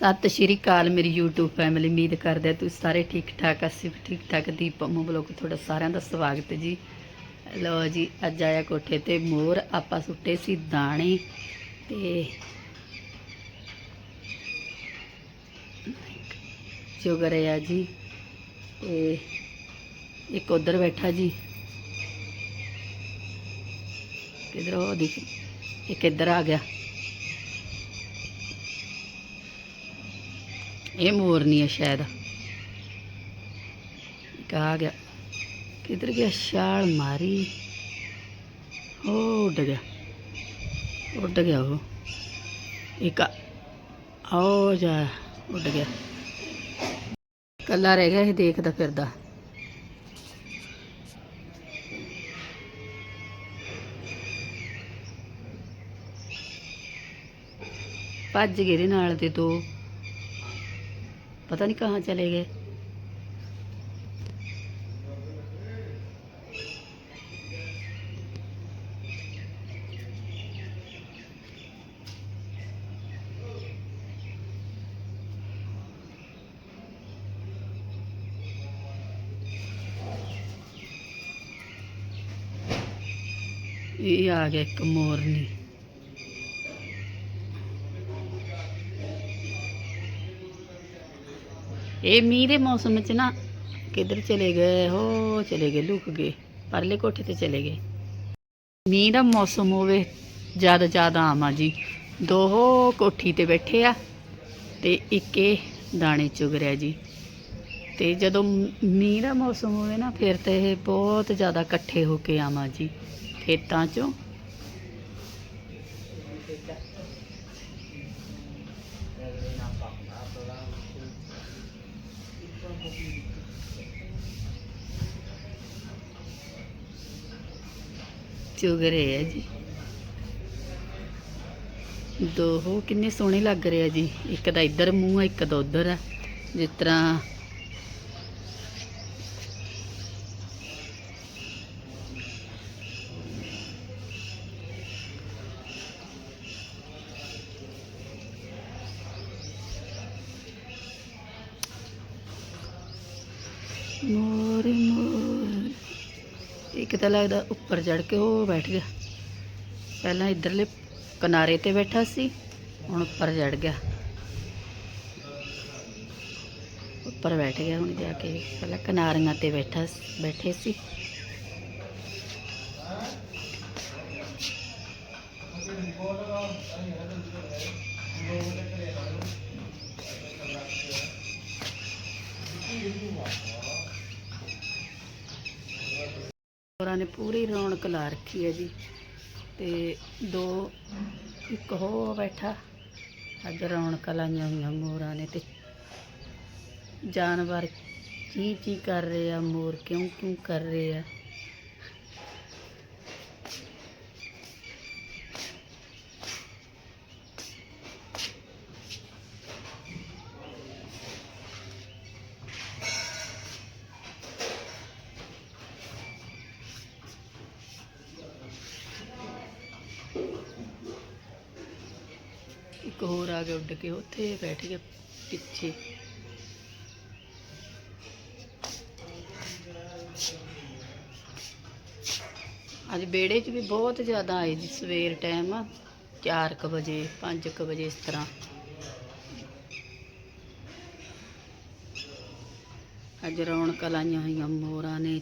ਸਤਿ ਸ਼੍ਰੀ ਅਕਾਲ ਮੇਰੀ YouTube family ਉਮੀਦ ਕਰਦੇ ਤੁਸੀਂ ਸਾਰੇ ਠੀਕ ਠਾਕ ਅਸੀਂ ਠੀਕ ਠਾਕ ਦੀਪ ਮੋ ਬਲੋਗ ਤੁਹਾਡਾ ਸਾਰਿਆਂ ਦਾ ਸਵਾਗਤ ਜੀ। ਲੋ ਜੀ, ਅੱਜ ਆਇਆ ਕੋਠੇ ਤੇ ਮੋਰ, ਆਪਾਂ ਸੁੱਟੇ ਸੀ ਦਾਣੇ ਤੇ ਸ਼ੁਗਰ ਹੈ ਜੀ, ਤੇ ਇੱਕ ਉਧਰ ਬੈਠਾ ਜੀ। ਕਿਧਰ ਉਹ ਦਿਖ? ਇੱਕ ਇੱਧਰ ਆ ਗਿਆ। ਇਹ ਮੋਰਨੀ ਹੈ ਸ਼ਾਇਦ। ਇੱਕ ਆ ਗਿਆ। ਕਿਧਰ ਗਿਆ? ਛਾਲ ਮਾਰੀ। ਉਹ ਉੱਡ ਗਿਆ। ਉੱਡ ਗਿਆ ਉਹ। ਇੱਕ ਆਓ ਜਾ, ਉੱਡ ਗਿਆ। ਕੱਲਾ ਰਹਿ ਗਿਆ ਇਹ ਦੇਖਦਾ ਫਿਰਦਾ। ਭੱਜ ਗਏ ਇਹਦੇ ਨਾਲ ਦੇ ਦੋ। पता नहीं कहाँ चले गए। ये आ गए मोरनी। ਇਹ ਮੀਂਹ ਦੇ ਮੌਸਮ 'ਚ ਨਾ ਕਿੱਧਰ ਚਲੇ ਗਏ? ਹੋ ਚਲੇ ਗਏ, ਲੁਕ ਗਏ। ਪਰਲੇ ਕੋਠੇ ਤੇ ਚਲੇ ਗਏ। ਮੀਂਹ ਦਾ ਮੌਸਮ ਹੋਵੇ, ਜ਼ਿਆਦਾ ਜ਼ਿਆਦਾ ਆਮਾ ਜੀ। ਦੋ ਕੋਠੀ ਤੇ ਬੈਠੇ ਆ ਤੇ ਇਹ ਦਾਣੇ ਚੁਗ ਰਿਹਾ ਜੀ। ਤੇ ਜਦੋਂ ਮੀਂਹ ਦਾ ਮੌਸਮ ਹੋਵੇ ਨਾ, ਫਿਰ ਤੇ ਇਹ ਬਹੁਤ ਜ਼ਿਆਦਾ ਇਕੱਠੇ ਹੋ ਕੇ ਆਵਾਂ ਜੀ। ਖੇਤਾਂ 'ਚੋਂ ਚੁਗ ਰਹੇ ਆ ਜੀ। ਦੋ ਕਿੰਨੇ ਸੋਹਣੇ ਲੱਗ ਰਹੇ ਆ ਜੀ। ਇੱਕ ਦਾ ਇੱਧਰ ਮੂੰਹ ਆ, ਇੱਕ ਦਾ ਉੱਧਰ ਆ। ਜਿਸ ਤਰ੍ਹਾਂ ਮੋਰੇ ਮੋਰ ਇੱਕ ਤਾਂ ਲੱਗਦਾ ਉੱਪਰ ਚੜ ਕੇ ਉਹ ਬੈਠ ਗਿਆ। ਪਹਿਲਾਂ ਇਧਰਲੇ ਕਿਨਾਰੇ ਤੇ ਬੈਠਾ ਸੀ, ਹੁਣ ਉੱਪਰ ਚੜ ਗਿਆ। ਉੱਪਰ ਬੈਠ ਗਿਆ, ਹੁਣ ਜਾ ਕੇ ਪਹਿਲਾਂ ਕਿਨਾਰੀਆਂ ਤੇ ਬੈਠਾ ਬੈਠੇ ਸੀ। ਹੋਰਾਂ ਨੇ ਪੂਰੀ ਰੌਣਕ ਲਾ ਰੱਖੀ ਹੈ ਜੀ। ਤੇ ਦੋ, ਇੱਕ ਹੋ ਬੈਠਾ। ਅੱਜ ਰੌਣਕਾਂ ਲਾਈਆਂ ਹੋਈਆਂ ਮੋਰਾਂ ਨੇ ਤੇ ਜਾਨਵਰ ਚੀ ਚੀ ਕਰ ਰਹੇ ਆ ਮੋਰ? ਕਿਉਂ ਕਿਉਂ ਕਰ ਰਹੇ ਆ? ਇੱਕ ਹੋਰ ਆ ਗਿਆ ਉੱਡ ਕੇ, ਉੱਥੇ ਬੈਠ ਗਿਆ ਪਿੱਛੇ। ਅੱਜ ਬੇੜੇ 'ਚ ਵੀ ਬਹੁਤ ਜ਼ਿਆਦਾ ਆਏ ਜੀ, ਸਵੇਰ ਟਾਈਮ 4:00 ਵਜੇ 5:00 ਵਜੇ ਇਸ ਤਰ੍ਹਾਂ। ਅੱਜ ਰੌਣਕਾਂ ਲਾਈਆਂ ਹੋਈਆਂ ਮੋਰਾਂ ਨੇ